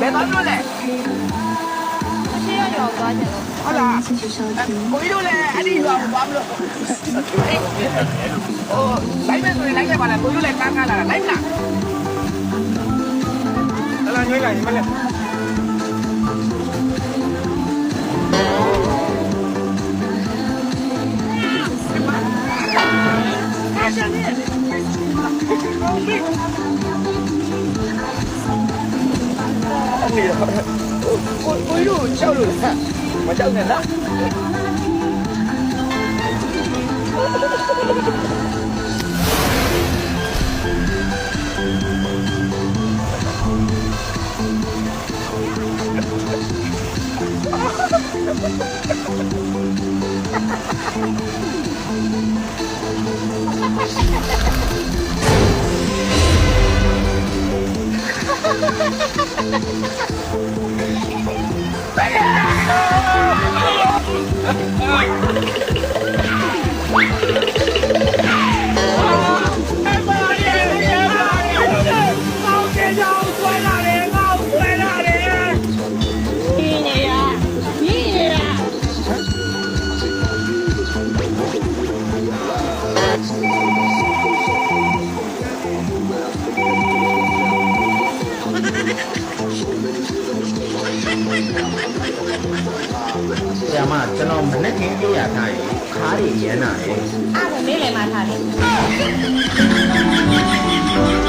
ဘယ်သွားလို့လဲမရှိရရောသွားကြတော့ဟုတ်လားကိုကြီးတို့လည်းအဲ့ဒီရွာကိုသွားမလို့ဟိုလိုက်မယ်ဆိုရင်လိုက်ရပါလားကိုကြီးတို့လည်းကားကားလာတာလိုက်လားတလားညွှိလိုက်ရင်မလဲရှင်ရှင် 이야 꿀꿀로 쳐올라 맞아 내가 Thank you. ဆရာမကျွန်တော်မနေ့ကင်းပြရထားရင်ခါးတွေရမ်းတာလေအားကိုနေလေမှာထားတယ်ဟ